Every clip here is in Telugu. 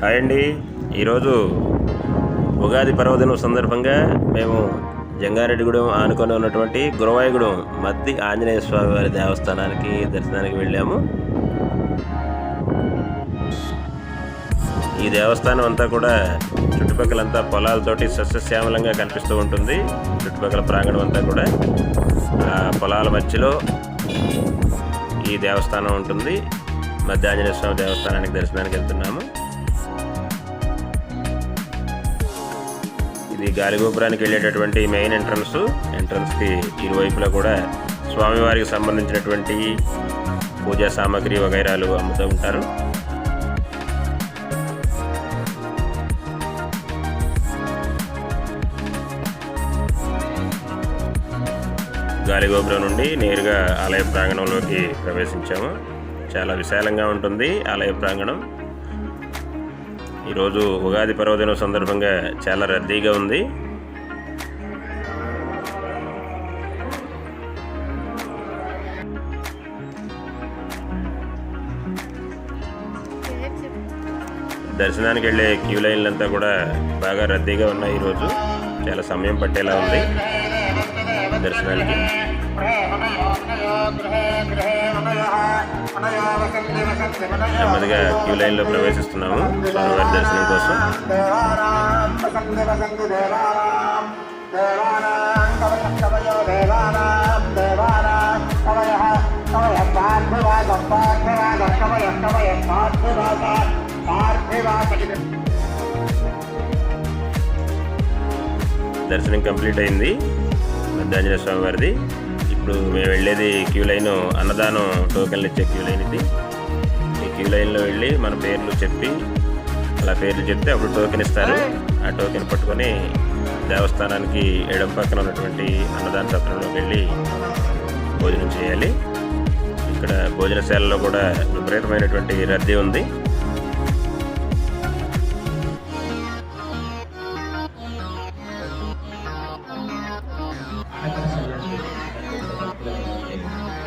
హాయ్ అండి. ఈరోజు ఉగాది పర్వదినం సందర్భంగా మేము జంగారెడ్డిగూడెం ఆనుకొని ఉన్నటువంటి గురవాయిగూడెం మద్ది ఆంజనేయ స్వామి వారి దేవస్థానానికి దర్శనానికి వెళ్ళాము. ఈ దేవస్థానం అంతా కూడా చుట్టుపక్కలంతా పొలాలతోటి సస్యశ్యామలంగా కనిపిస్తూ ఉంటుంది. చుట్టుపక్కల ప్రాంగణం అంతా కూడా ఆ పొలాల మధ్యలో ఈ దేవస్థానం ఉంటుంది. మధ్య ఆంజనేయ స్వామి దేవస్థానానికి దర్శనానికి వెళ్తున్నాము. ఇది గాలిగోపురానికి వెళ్ళేటటువంటి మెయిన్ ఎంట్రన్స్ ఎంట్రన్స్కి ఇరువైపులా కూడా స్వామివారికి సంబంధించినటువంటి పూజా సామాగ్రి వగైరాలు అమ్ముతూ ఉంటారు. గాలిగోపురం నుండి నేరుగా ఆలయ ప్రాంగణంలోకి ప్రవేశించాము. చాలా విశాలంగా ఉంటుంది ఆలయ ప్రాంగణం. ఈరోజు ఉగాది పర్వదినం సందర్భంగా చాలా రద్దీగా ఉంది దర్శనానికి వెళ్ళే క్యూ లైన్లంతా కూడా బాగా రద్దీగా ఉన్నాయి ఈరోజు చాలా సమయం పట్టేలా ఉంది దర్శనానికి నెమ్మదిగా క్యూ లైన్లో ప్రవేశిస్తున్నాము స్వామివారి దర్శనం కోసం. దర్శనం కంప్లీట్ అయింది. మధ్యాంజనేయ స్వామి వారిది ఇప్పుడు మేము వెళ్ళేది క్యూ లైన్ అన్నదానం టోకెన్లు ఇచ్చే క్యూ లైన్ ఇది. ఈ క్యూ లైన్లో వెళ్ళి మన పేర్లు చెప్పి అలా పేర్లు చెప్తే అప్పుడు టోకెన్ ఇస్తారు. ఆ టోకెన్ పట్టుకొని దేవస్థానానికి ఎడం పక్కన ఉన్నటువంటి అన్నదాన సత్రంలోకి వెళ్ళి భోజనం చేయాలి. ఇక్కడ భోజనశాలలో కూడా విపరీతమైనటువంటి రద్దీ ఉంది.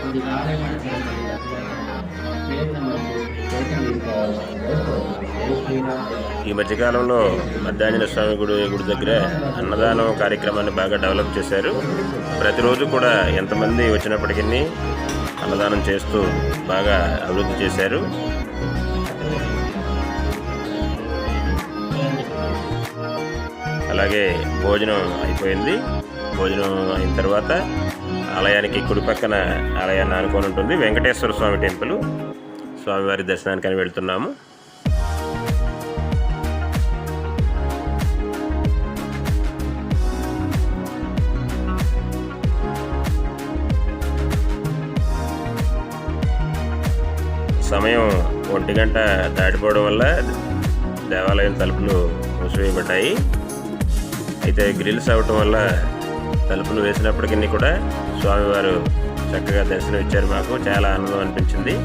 ఇది నాదే ఈ మధ్యకాలంలో మధ్యాంజన స్వామి గుడి గుడి దగ్గర అన్నదానం కార్యక్రమాన్ని బాగా డెవలప్ చేశారు. ప్రతిరోజు కూడా ఎంతమంది వచ్చినప్పటికీ అన్నదానం చేస్తూ బాగా అభివృద్ధి చేశారు. అలాగే భోజనం అయిపోయింది. భోజనం అయిన తర్వాత ఆలయానికి కుడి పక్కన ఆలయాన్ని అనుకోని ఉంటుంది. వెంకటేశ్వర స్వామి టెంపుల్. స్వామివారి దర్శనానికి అని వెళ్తున్నాము. సమయం ఒంటి గంట దాటిపోవడం వల్ల దేవాలయం తలుపులు మూసివేయబడ్డాయి. అయితే గ్రిల్స్ అవ్వటం వల్ల తలుపులు వేసినప్పటికీ కూడా స్వామివారు చక్కగా దర్శనం ఇచ్చారు మాకు. చాలా ఆనందం అనిపించింది.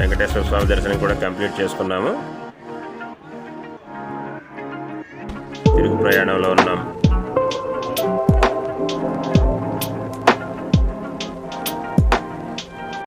వెంకటేశ్వర స్వామి దర్శనం కూడా కంప్లీట్ చేసుకున్నాము. తిరుగు ప్రయాణంలో ఉన్నాం.